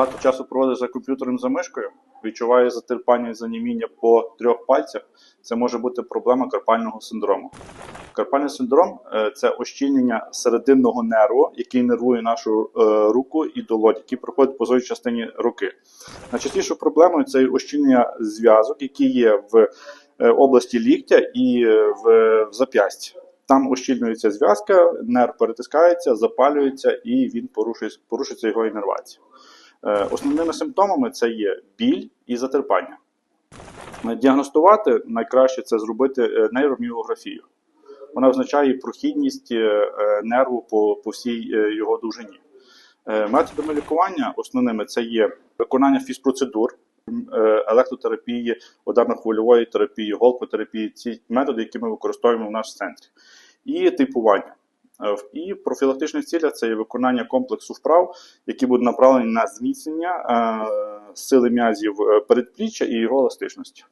багато часу проводиш за комп'ютером за мишкою, відчуває затерпання і заніміння по трьох пальцях, це може бути проблема карпального синдрому. Карпальний синдром е, це ощільнення серединного нерву, який нервує нашу е, руку і долонь, який проходить по зовній частині руки. Найчастішою проблемою це ощільнення зв'язок, які є в е, області ліктя і в, зап'ясті. Там ощільнюється зв'язка, нерв перетискається, запалюється і він порушує, порушується його іннервація. Е, Основними симптомами це є біль і затерпання. Е, Діагностувати найкраще це зробити е, нейроміографію. Вона визначає прохідність нерву по, по всій його довжині. Методами лікування основними це є виконання фізпроцедур, електротерапії, ударно-хвильової терапії, голкотерапії ці методи, які ми використовуємо в нашому центрі, і типування. Е, І в профілактичних цілях це є виконання комплексу вправ, які будуть направлені на зміцнення е, сили м'язів е, передпліччя і його еластичності.